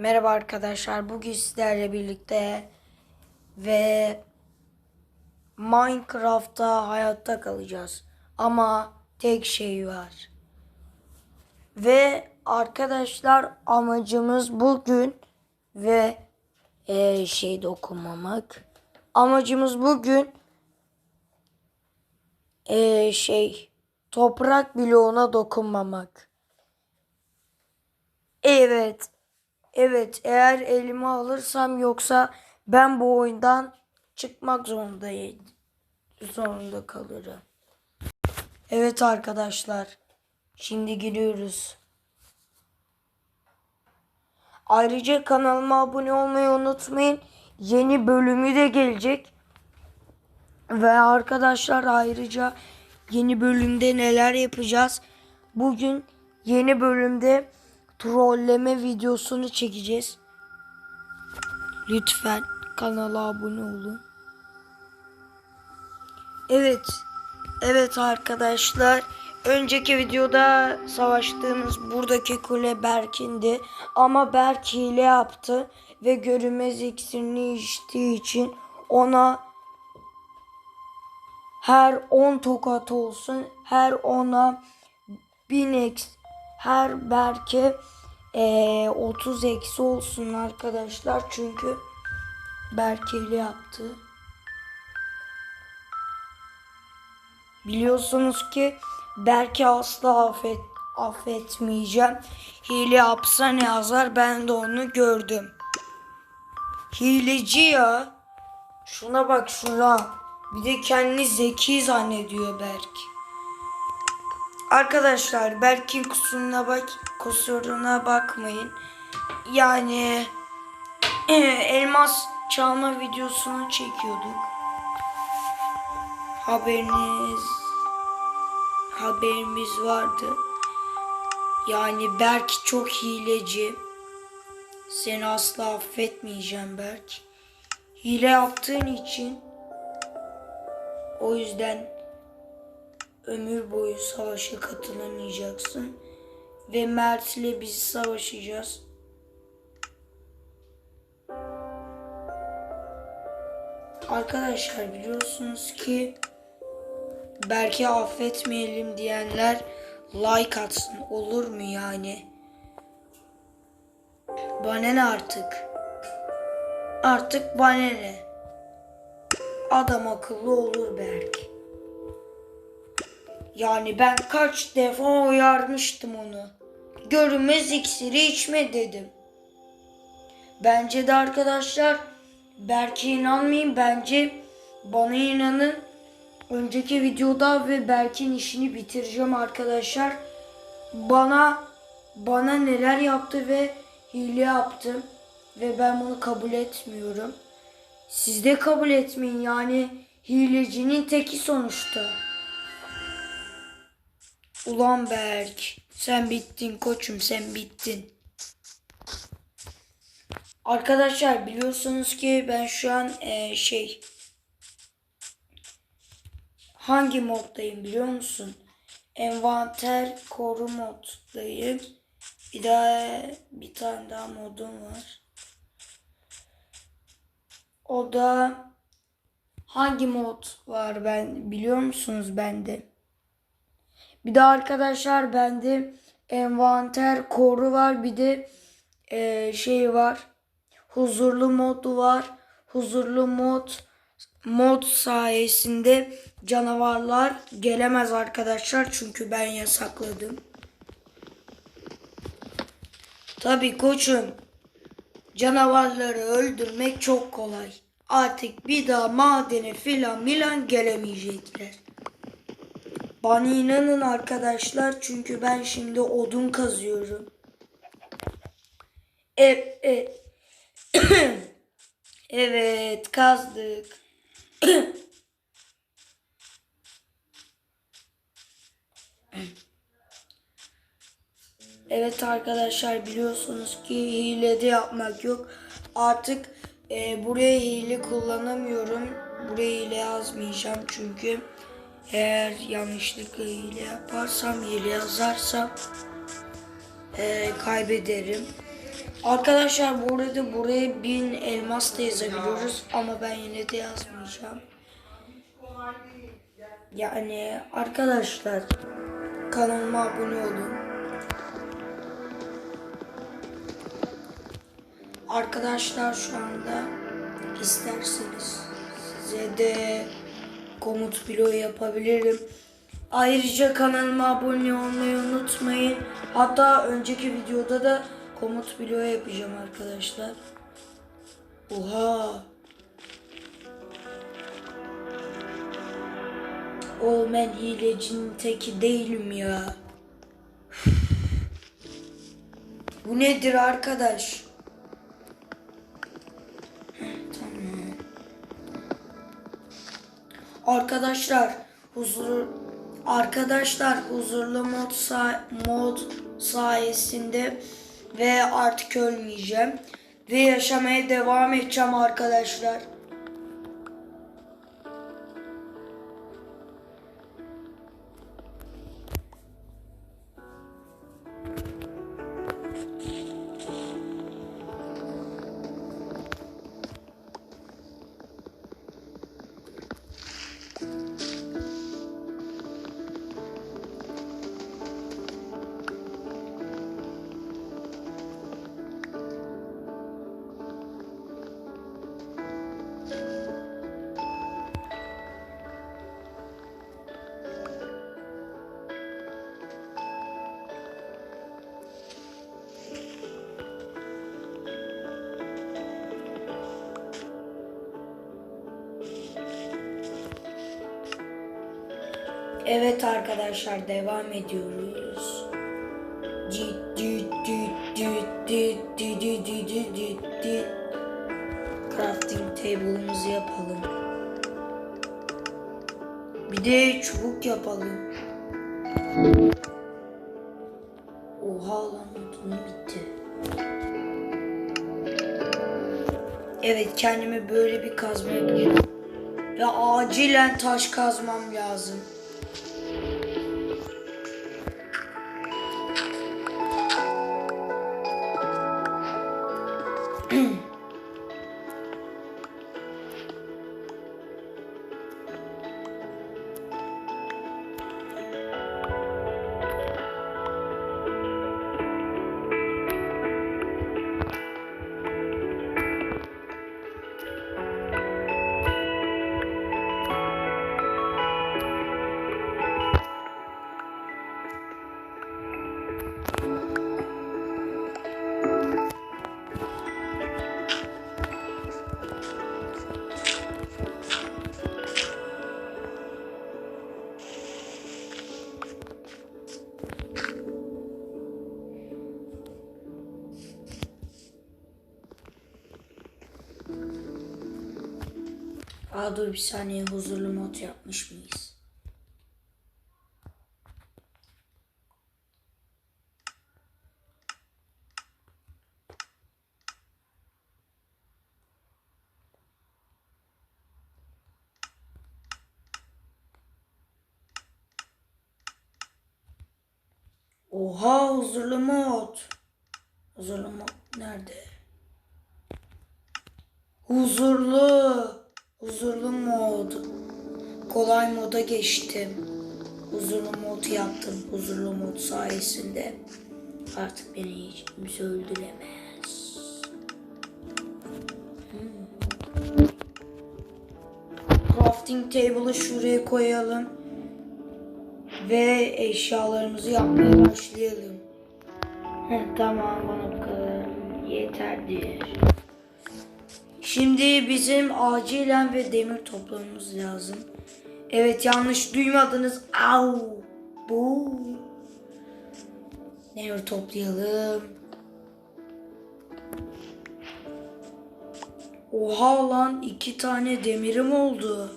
Merhaba arkadaşlar. Bugün sizlerle birlikte ve Minecraft'ta hayatta kalacağız. Ama tek şey var. Ve arkadaşlar amacımız bugün ve eee şey dokunmamak. Amacımız bugün eee şey toprak bloğuna dokunmamak. Evet. Evet eğer elime alırsam yoksa ben bu oyundan çıkmak zorundayım. Zorunda kalırım. Evet arkadaşlar. Şimdi giriyoruz. Ayrıca kanalıma abone olmayı unutmayın. Yeni bölümü de gelecek. Ve arkadaşlar ayrıca yeni bölümde neler yapacağız? Bugün yeni bölümde trolleme videosunu çekeceğiz. Lütfen kanala abone olun. Evet. Evet arkadaşlar. Önceki videoda savaştığımız buradaki kule Berk'indi. Ama Berk hile yaptı. Ve görünmez iksirini içtiği için ona her 10 tokat olsun. Her ona 1000 eks her Berke eee, 30 eksi olsun arkadaşlar. Çünkü Berke ile yaptı. Biliyorsunuz ki Berke asla affet, affetmeyeceğim. Hile yapsa ne yazar ben de onu gördüm. Hileci ya. Şuna bak şuna. Bir de kendini zeki zannediyor Berk. Arkadaşlar Berk'in kusuruna bak kusuruna bakmayın. Yani elmas çalma videosunu çekiyorduk. Haberiniz haberimiz vardı. Yani Berk çok hileci. Seni asla affetmeyeceğim Berk. Hile yaptığın için o yüzden ömür boyu savaşa katılamayacaksın. Ve Mert ile biz savaşacağız. Arkadaşlar biliyorsunuz ki belki affetmeyelim diyenler like atsın. Olur mu yani? Bana ne artık? Artık bana ne? Adam akıllı olur belki. Yani ben kaç defa uyarmıştım onu. Görünmez iksiri içme dedim. Bence de arkadaşlar Berk'e inanmayın. Bence bana inanın. Önceki videoda ve Berk'in işini bitireceğim arkadaşlar. Bana bana neler yaptı ve hile yaptı. Ve ben bunu kabul etmiyorum. Siz de kabul etmeyin yani hilecinin teki sonuçta. Ulan Berk, sen bittin koçum sen bittin. Arkadaşlar biliyorsunuz ki ben şu an eee, şey hangi moddayım biliyor musun? Envanter koru moddayım. Bir daha bir tane daha modum var. O da hangi mod var ben biliyor musunuz bende? Bir de arkadaşlar bende envanter koru var. Bir de eee, şey var. Huzurlu modu var. Huzurlu mod mod sayesinde canavarlar gelemez arkadaşlar. Çünkü ben yasakladım. Tabii koçum. Canavarları öldürmek çok kolay. Artık bir daha madene filan milan gelemeyecekler. Bana inanın arkadaşlar çünkü ben şimdi odun kazıyorum. E, e, evet kazdık. Evet arkadaşlar biliyorsunuz ki hile de yapmak yok. Artık e, buraya hile kullanamıyorum. Buraya hile yazmayacağım çünkü eğer yanlışlıkla hile yaparsam, hile yazarsam e, kaybederim. Arkadaşlar bu arada buraya bin elmas da yazabiliyoruz ama ben yine de yazmayacağım. Yani arkadaşlar kanalıma abone olun. Arkadaşlar şu anda isterseniz size de komut bloğu yapabilirim. Ayrıca kanalıma abone olmayı unutmayın. Hatta önceki videoda da komut bloğu yapacağım arkadaşlar. Oha. O ben hilecinin teki değilim ya. Bu nedir arkadaş? Arkadaşlar huzur arkadaşlar huzurlu mod sa- mod sayesinde ve artık ölmeyeceğim ve yaşamaya devam edeceğim arkadaşlar. Evet arkadaşlar devam ediyoruz. Crafting table'ımızı yapalım. Bir de çubuk yapalım. Oha lan odun bitti. Evet kendime böyle bir kazma yapayım. Ve acilen taş kazmam lazım. Aa dur bir saniye huzurlu mod yapmış mıyız? Oha huzurlu mod. Huzurlu mod nerede? Huzurlu. Huzurlu mod. Kolay moda geçtim. Huzurlu mod yaptım. Huzurlu mod sayesinde artık beni hiç kimse öldüremez. Hmm. Crafting table'ı şuraya koyalım. Ve eşyalarımızı yapmaya başlayalım. Heh, tamam bana bu kadar yeterdir. Şimdi bizim acilen ve demir toplamamız lazım. Evet yanlış duymadınız. Au. Bu. Demir toplayalım. Oha lan iki tane demirim oldu.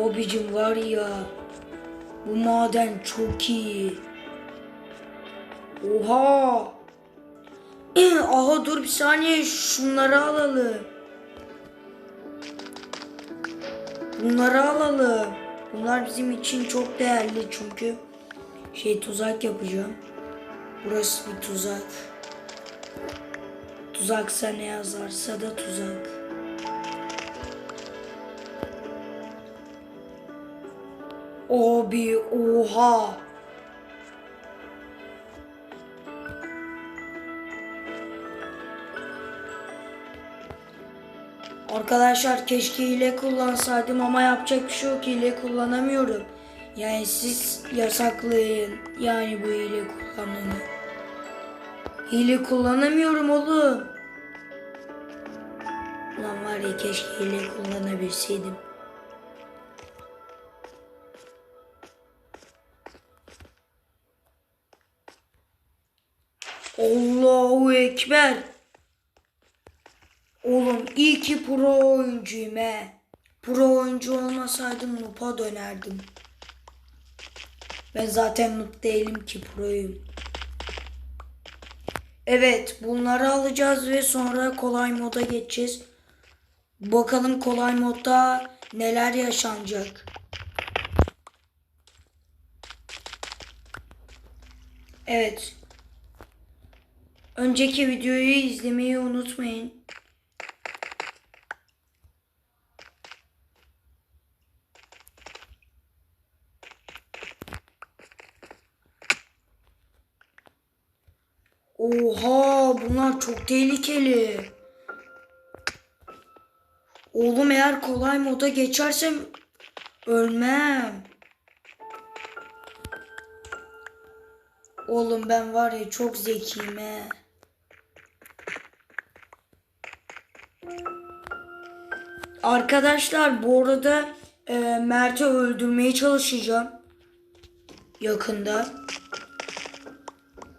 Abicim var ya bu maden çok iyi. Oha. Aha dur bir saniye şunları alalım. Bunları alalım. Bunlar bizim için çok değerli çünkü şey tuzak yapacağım. Burası bir tuzak. Tuzaksa ne yazarsa da tuzak. Abi oha. Arkadaşlar keşke hile kullansaydım ama yapacak bir şey yok hile kullanamıyorum. Yani siz yasaklayın yani bu hile kullanmanı. Hile kullanamıyorum oğlum. Lan var ya keşke hile kullanabilseydim. Allahu Ekber. Oğlum iyi ki pro oyuncuyum he. Pro oyuncu olmasaydım Noob'a dönerdim. Ben zaten Noob değilim ki proyum. Evet bunları alacağız ve sonra kolay moda geçeceğiz. Bakalım kolay modda neler yaşanacak. Evet. Önceki videoyu izlemeyi unutmayın. Oha bunlar çok tehlikeli. Oğlum eğer kolay moda geçersem ölmem. Oğlum ben var ya çok zekiyim he. Arkadaşlar bu arada e, Mert'i öldürmeye çalışacağım. Yakında.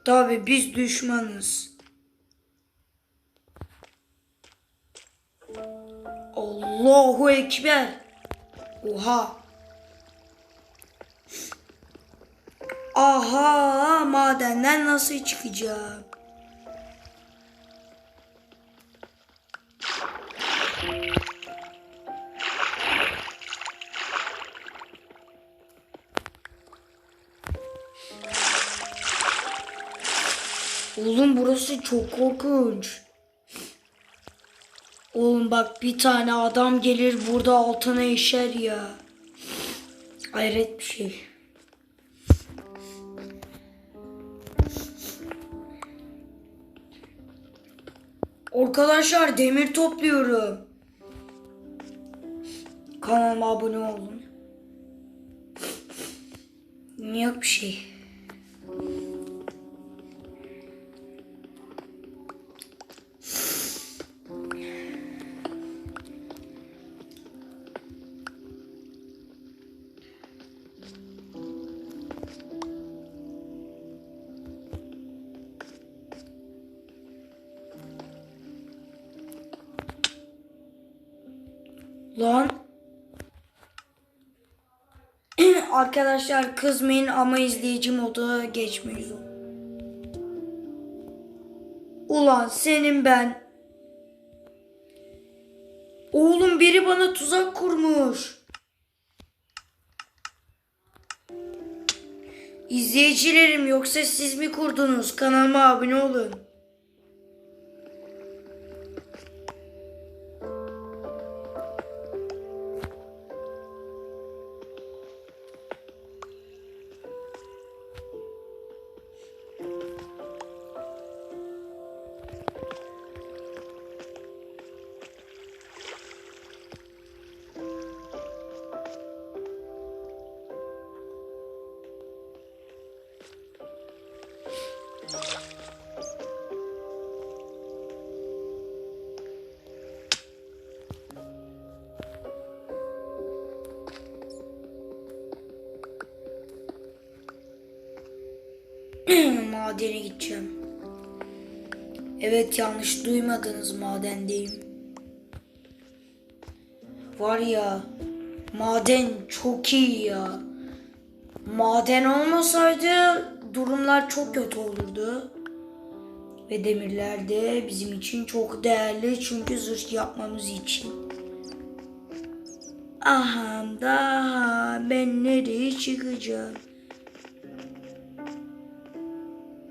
Tabi biz düşmanız. Allahu Ekber. Oha. Aha madenden nasıl çıkacağım? Burası çok korkunç. Oğlum bak bir tane adam gelir burada altına işer ya. Hayret bir şey. Arkadaşlar demir topluyorum. Kanalıma abone olun. Yok bir şey. Arkadaşlar kızmayın ama izleyici modu geçmeyiz. Ulan senin ben. Oğlum biri bana tuzak kurmuş. İzleyicilerim yoksa siz mi kurdunuz? Kanalıma abone olun. Madene gideceğim. Evet yanlış duymadınız madendeyim. Var ya maden çok iyi ya. Maden olmasaydı durumlar çok kötü olurdu. Ve demirler de bizim için çok değerli çünkü zırh yapmamız için. Aha daha ben nereye çıkacağım?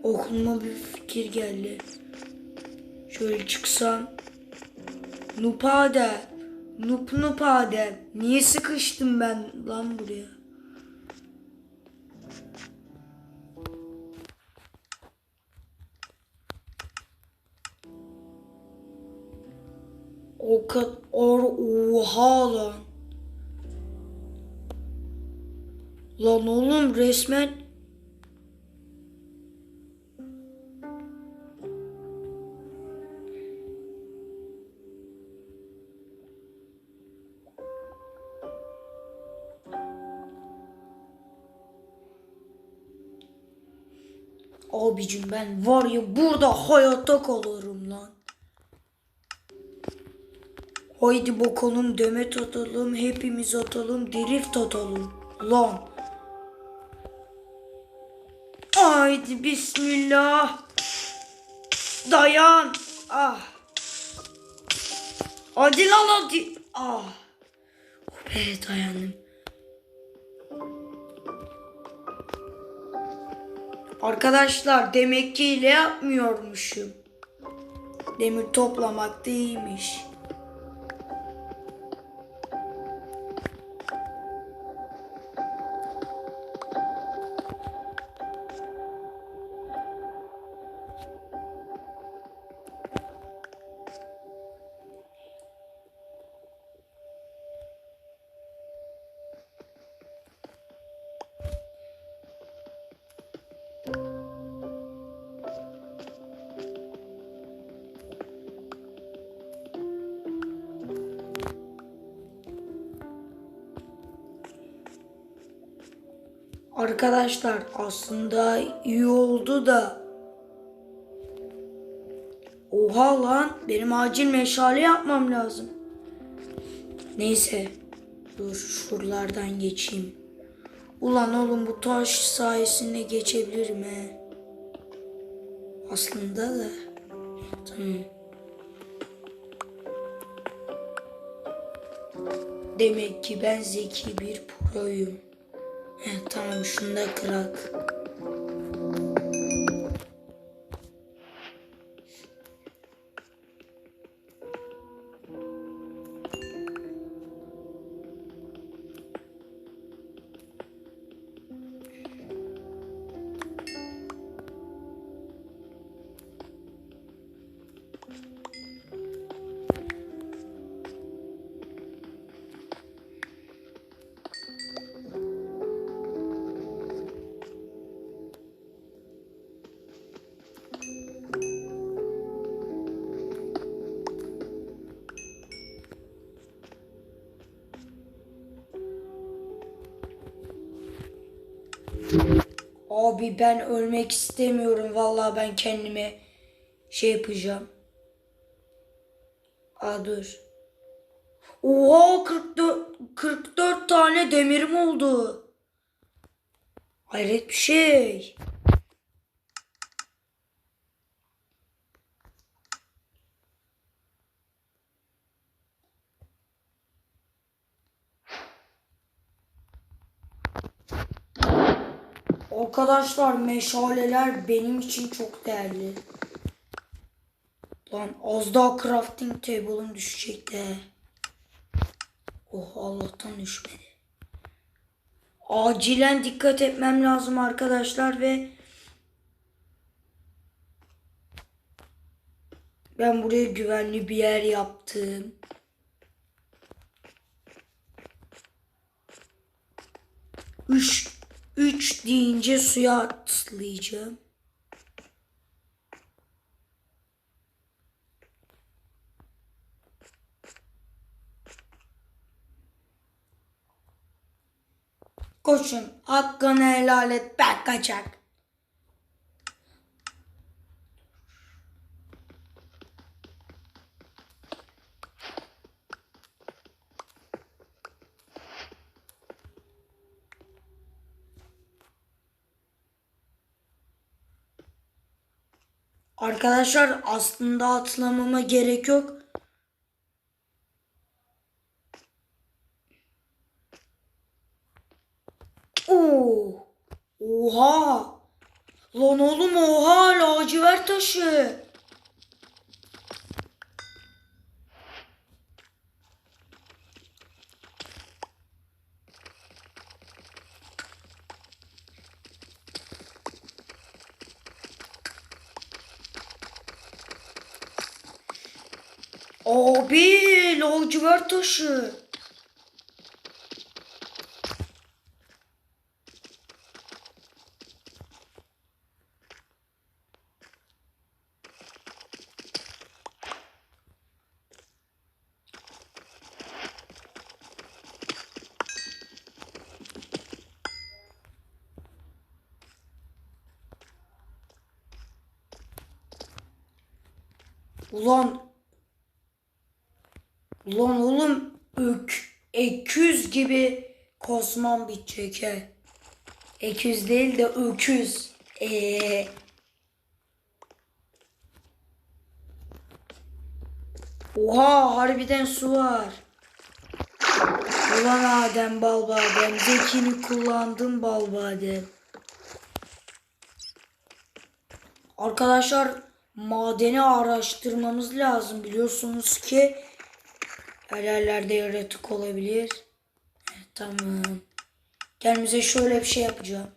Aklıma bir fikir geldi. Şöyle çıksam. Nupadem. Nup nupadem. Niye sıkıştım ben lan buraya? O kadar oha lan. Lan oğlum resmen Abicim ben var ya burada hayatta kalırım lan. Haydi bakalım demet atalım, hepimiz atalım, drift atalım. Lan. Haydi bismillah. Dayan. Ah. Hadi lan hadi. Ah. Oh be dayandım. Arkadaşlar demek ki hile yapmıyormuşum. Demir toplamak da iyiymiş. Arkadaşlar aslında iyi oldu da Oha lan benim acil meşale yapmam lazım. Neyse dur şuralardan geçeyim. Ulan oğlum bu taş sayesinde geçebilirim he. Aslında da tamam. Demek ki ben zeki bir proyum. Heh, tamam şunu da kırak. Abi ben ölmek istemiyorum. Vallahi ben kendime şey yapacağım. Aa dur. Oha 44, 44 tane demirim oldu. Hayret bir şey. Arkadaşlar meşaleler benim için çok değerli. Lan az daha crafting table'ım düşecek de. Oh Allah'tan düşmedi. Acilen dikkat etmem lazım arkadaşlar ve ben buraya güvenli bir yer yaptım. Üş 3 deyince suya atlayacağım. Koşun hakkını helal et ben kaçak. Arkadaşlar aslında atlamama gerek yok. Oo. Oha. Lan oğlum oha lacivert taşı. Abi lacivert taşı. Ulan Ulan oğlum ök, eküz gibi kosman bitecek he. Eküz değil de öküz. Ee. Oha harbiden su var. Ulan Adem bal badem. Zekini kullandım bal badem. Arkadaşlar madeni araştırmamız lazım. Biliyorsunuz ki her yerlerde yaratık olabilir. Tamam. Kendimize şöyle bir şey yapacağım.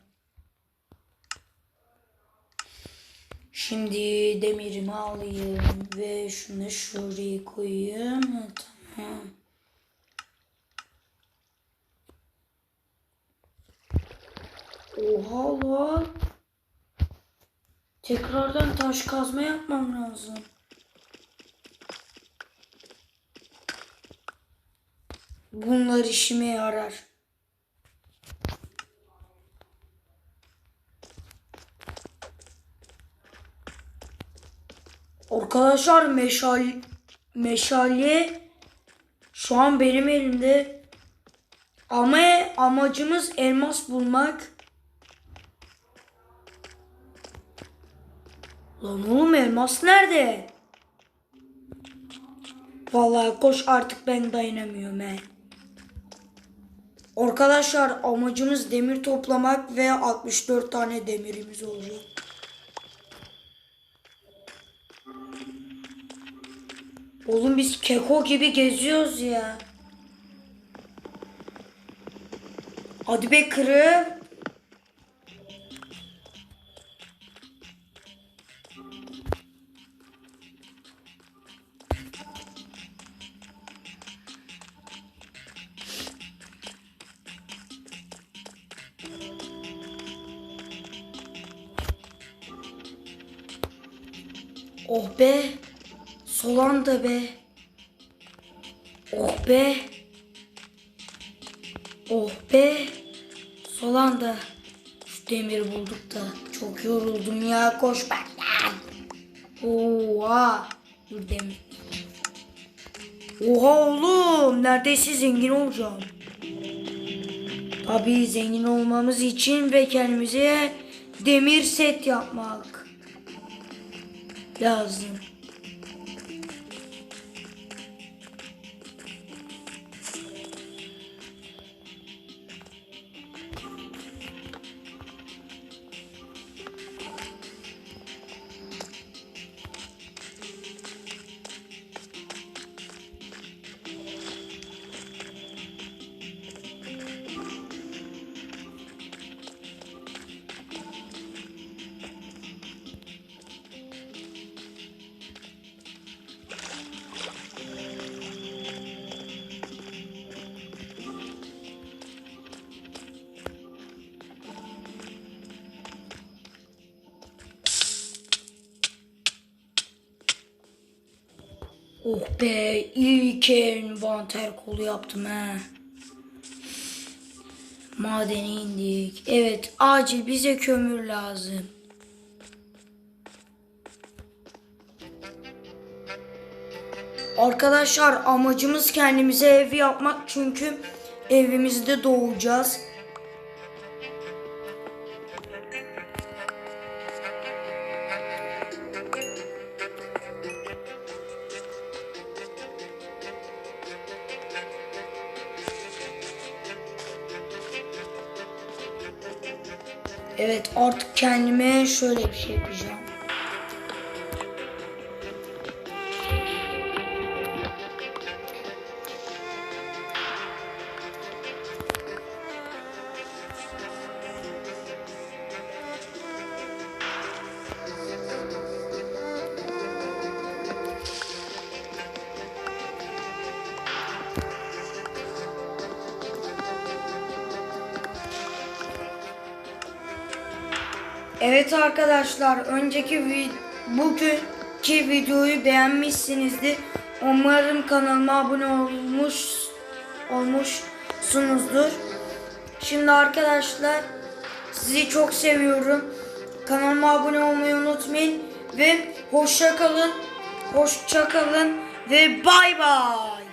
Şimdi demirimi alayım ve şunu şuraya koyayım. Tamam. Oha lan. Tekrardan taş kazma yapmam lazım. Bunlar işime yarar. Arkadaşlar meşal meşale şu an benim elimde. Ama amacımız elmas bulmak. Lan oğlum elmas nerede? Vallahi koş artık ben dayanamıyorum he. Arkadaşlar amacımız demir toplamak ve 64 tane demirimiz olacak. Oğlum biz keko gibi geziyoruz ya. Hadi be kırı. Be. Solan da be. Oh be. Oh be. Solan da. Şu demiri bulduk da. Çok yoruldum ya. Koş benden. Oha. Dur demir. Oha oğlum. Neredeyse zengin olacağım. Tabii zengin olmamız için ve kendimize demir set yapmak lazım. Oh be iyi ki envanter kolu yaptım he. Madene indik. Evet acil bize kömür lazım. Arkadaşlar amacımız kendimize ev yapmak çünkü evimizde doğacağız. Artık kendime şöyle bir şey yapacağım. Evet arkadaşlar önceki vi- bugünkü videoyu beğenmişsinizdir. Umarım kanalıma abone olmuş olmuşsunuzdur. Şimdi arkadaşlar sizi çok seviyorum. Kanalıma abone olmayı unutmayın ve hoşça kalın. Hoşça kalın ve bay bay.